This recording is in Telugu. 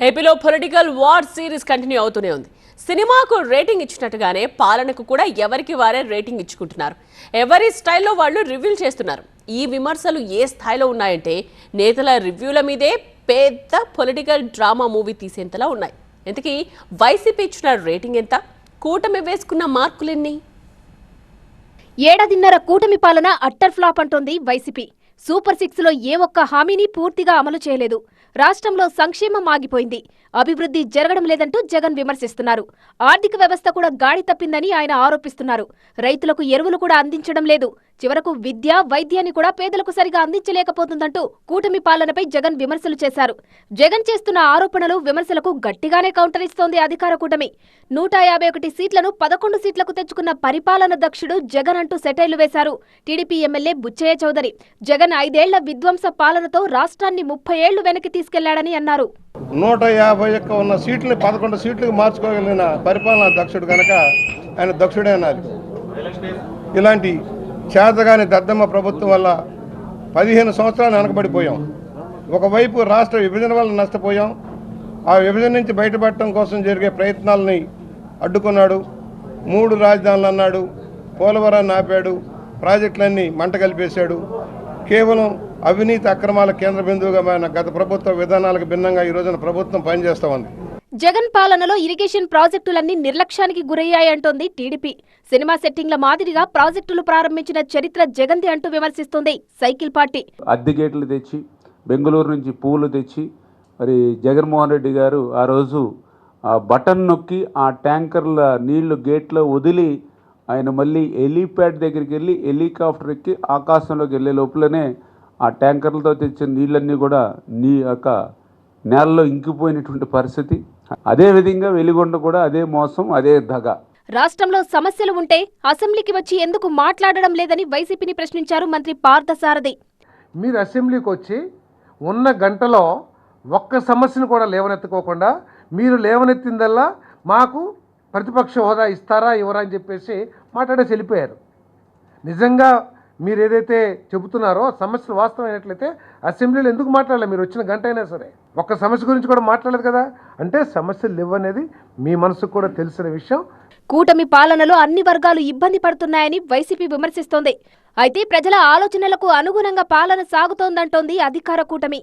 ఏపీలో పొలిటికల్ వార్ సిరీస్ కంటిన్యూ అవుతూనే ఉంది. సినిమాకు రేటింగ్ ఇచ్చినట్టుగానే పాలనకు కూడా ఎవరికి వారే రేటింగ్ ఇచ్చుకుంటున్నారు. ఎవరి స్టైల్లో వాళ్ళు రివ్యూలు చేస్తున్నారు. ఈ విమర్శలు ఏ స్థాయిలో ఉన్నాయంటే నేతల రివ్యూల మీదే పెద్ద పొలిటికల్ డ్రామా మూవీ తీసేంతలా ఉన్నాయి. ఇంతకీ వైసీపీ ఇచ్చిన రేటింగ్ ఎంత? కూటమి వేసుకున్న మార్కులెన్ని? ఏడాదిన్నర కూటమి పాలన అట్టర్ ఫ్లాప్ అంటోంది వైసీపీ. సూపర్ సిక్స్లో ఏ ఒక్క హామీని పూర్తిగా అమలు చేయలేదు. రాష్ట్రంలో సంక్షేమం ఆగిపోయింది. అభివృద్ధి జరగడం లేదంటూ జగన్ విమర్శిస్తున్నారు. ఆర్థిక వ్యవస్థ కూడా గాడి తప్పిందని ఆయన ఆరోపిస్తున్నారు. రైతులకు ఎరువులు కూడా అందించడం లేదు. చివరకు విద్య వైద్యాన్ని కూడా పేదలకు సరిగా అందించలేకపోతుందంటూ కూటమి పాలనపై జగన్ విమర్శలు చేశారు. జగన్ చేస్తున్న ఆరోపణలు విమర్శలకు గట్టిగానే కౌంటర్ ఇస్తోంది అధికార కూటమి. నూట యాభై ఒకటి సీట్లను పదకొండు సీట్లకు తెచ్చుకున్న పరిపాలన దక్షుడు జగన్ అంటూ సెటైర్లు వేశారు. టీడీపీ ఎమ్మెల్యే బుచ్చయ్య చౌదరి. జగన్ ఐదేళ్ళ విధ్వంస పాలనతో రాష్ట్రాన్ని ముప్పై ఏళ్ళు వెనక్కి తీసుకెళ్ళాడని అన్నారు. నూట యాభై ఒక్క ఉన్న సీట్లని పదకొండు సీట్లకు మార్చుకోగలిగిన పరిపాలనా దక్షుడు కనుక ఆయన దక్షుడే అన్నారు. ఇలాంటి చేతగాని దద్దమ్మ ప్రభుత్వం వల్ల పదిహేను సంవత్సరాలు వెనకబడిపోయాం. ఒకవైపు రాష్ట్ర విభజన వల్ల నష్టపోయాం. ఆ విభజన నుంచి బయటపడటం కోసం జరిగే ప్రయత్నాలని అడ్డుకున్నాడు. మూడు రాజధానులు అన్నాడు. పోలవరాన్ని ఆపాడు. ప్రాజెక్టులన్నీ మంట కలిపేశాడు. కేవలం అవినీతి అక్రమాల కేంద్ర బిందువుగా మన గత ప్రభుత్వ విధానాలకు భిన్నంగా ఈ రోజున ప్రభుత్వం పనిచేస్తూ ఉంది. జగన్ పాలనలో ఇరిగేషన్ ప్రాజెక్టులన్నీ నిర్లక్ష్యానికి గురయ్యాయంటోంది టీడీపీ. సినిమా సెట్టింగ్ల మాదిరిగా ప్రాజెక్టులు ప్రారంభించిన చరిత్ర జగన్ది అంటూ విమర్శిస్తోంది సైకిల్ పార్టీ. అద్దె గేట్లు తెచ్చి బెంగళూరు నుంచి పూలు తెచ్చి మరి జగన్మోహన్ రెడ్డి గారు ఆ రోజు ఆ బటన్ నొక్కి ఆ ట్యాంకర్ల నీళ్ళు గేట్లో వదిలి ఆయన మళ్ళీ హెలీప్యాడ్ దగ్గరికి వెళ్ళి హెలికాప్టర్ ఎక్కి ఆకాశంలోకి వెళ్ళే లోపలనే ఆ ట్యాంకర్లతో తెచ్చిన నీళ్ళన్నీ కూడా నీ యొక్క నేలలో ఇంకిపోయినటువంటి పరిస్థితి. అదేవిధంగా వెలిగొండ కూడా అదే మోసం అదే దగ. రాష్ట్రంలో సమస్యలు ఉంటే అసెంబ్లీకి వచ్చి ఎందుకు మాట్లాడడం లేదని వైసీపీని ప్రశ్నించారు మంత్రి పార్థసారథి. మీరు అసెంబ్లీకి వచ్చి ఉన్న గంటలో ఒక్క సమస్యను కూడా లేవనెత్తుకోకుండా మీరు లేవనెత్తిందల్లా మాకు ప్రతిపక్ష హోదా ఇస్తారా ఇవ్వరా అని చెప్పేసి మాట్లాడేసి వెళ్ళిపోయారు. నిజంగా మీరు ఏదైతే చెబుతున్నారో సమస్యలు వాస్తవమైనట్లయితే అసెంబ్లీలో ఎందుకు మాట్లాడలేదు మీరు వచ్చిన గంట అయినా సరే. ఒక్క సమస్య గురించి కూడా మాట్లాడలేదు కదా? అంటే సమస్యలు లేవనేది మీ మనసుకు కూడా తెలిసిన విషయం. కూటమి పాలనలో అన్ని వర్గాలు ఇబ్బంది పడుతున్నాయని వైసీపీ విమర్శిస్తోంది. అయితే ప్రజల ఆలోచనలకు అనుగుణంగా పాలన సాగుతోందంటోంది అధికార కూటమి.